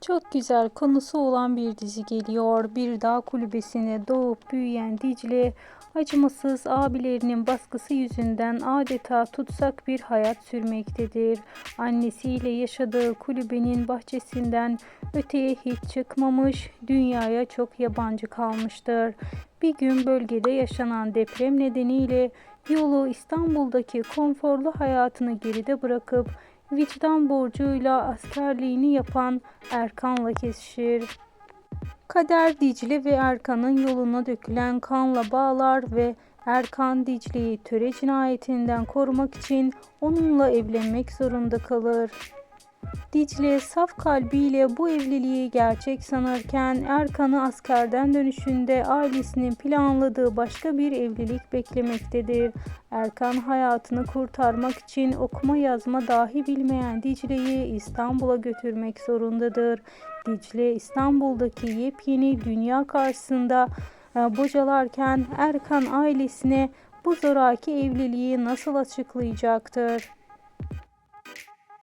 Çok güzel konusu olan bir dizi geliyor. Bir dağ kulübesine doğup büyüyen Dicle, acımasız abilerinin baskısı yüzünden adeta tutsak bir hayat sürmektedir. Annesiyle yaşadığı kulübenin bahçesinden öteye hiç çıkmamış, dünyaya çok yabancı kalmıştır. Bir gün bölgede yaşanan deprem nedeniyle yolu İstanbul'daki konforlu hayatını geride bırakıp vicdan borcuyla askerliğini yapan Erkan'la kesişir. Kader Dicle ve Erkan'ın yoluna dökülen kanla bağlar ve Erkan Dicle'yi töre cinayetinden korumak için onunla evlenmek zorunda kalır. Dicle saf kalbiyle bu evliliği gerçek sanırken Erkan'ı askerden dönüşünde ailesinin planladığı başka bir evlilik beklemektedir. Erkan hayatını kurtarmak için okuma yazma dahi bilmeyen Dicle'yi İstanbul'a götürmek zorundadır. Dicle İstanbul'daki yepyeni dünya karşısında e, bocalarken Erkan ailesine bu zoraki evliliği nasıl açıklayacaktır?